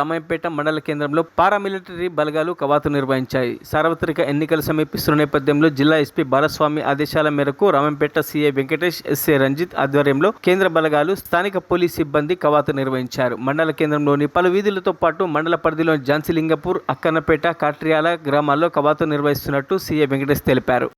రామాయంపేట మండల కేంద్రంలో పారామిలిటరీ బలగాలు కవాతు నిర్వహించాయి. సార్వత్రిక ఎన్నికలు సమీపిస్తున్న నేపథ్యంలో జిల్లా ఎస్పీ బాలస్వామి ఆదేశాల మేరకు రామంపేట సీఐ వెంకటేష్ ఎస్ఏ రంజిత్ ఆధ్వర్యంలో కేంద్ర బలగాలు స్థానిక పోలీస్ సిబ్బంది కవాతు నిర్వహించారు. మండల కేంద్రంలోని పలు వీధులతో పాటు మండల పరిధిలోని ఝాన్సీలింగపూర్ అక్కన్నపేట కాట్రియాల గ్రామాల్లో కవాతు నిర్వహిస్తున్నట్టు సీఐ వెంకటేష్ తెలిపారు.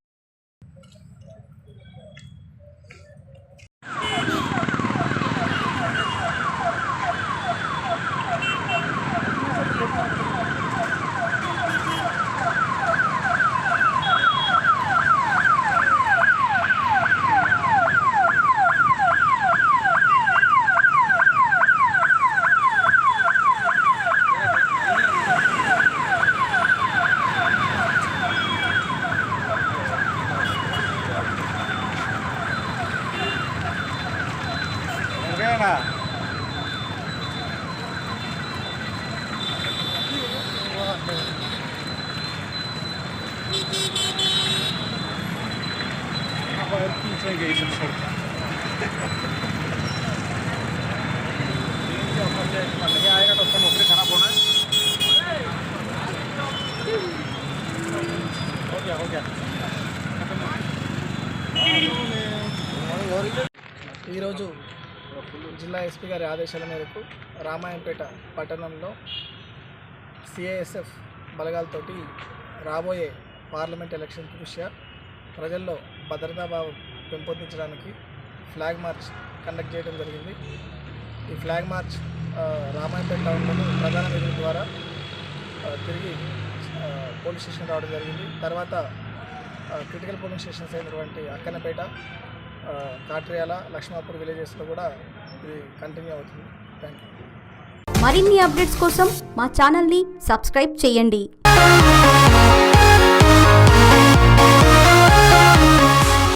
ఈరోజు జిల్లా ఎస్పీ గారి ఆదేశాల మేరకు రామాయంపేట పట్టణంలో సిఐఎస్ఎఫ్ బలగాలతోటి రాబోయే పార్లమెంట్ ఎలక్షన్ దృష్ట్యా ప్రజల్లో భద్రతా భావం పెంపొందించడానికి ఫ్లాగ్ మార్చ్ కండక్ట్ చేయడం జరిగింది. ఈ ఫ్లాగ్ మార్చ్ రామాయణపేట టౌన్లోని ప్రధాన నిధుల ద్వారా తిరిగి పోలీస్ స్టేషన్ రావడం జరిగింది. తర్వాత క్రిటికల్ పోలింగ్ స్టేషన్స్ అయినటువంటి అక్కనపేట కాట్రియాల లక్ష్మాపూర్ విలేజెస్లో కూడా ఇది కంటిన్యూ అవుతుంది. థ్యాంక్ యూ మరిన్ని అప్డేట్స్ కోసం మా ఛానల్ని సబ్స్క్రైబ్ చేయండి.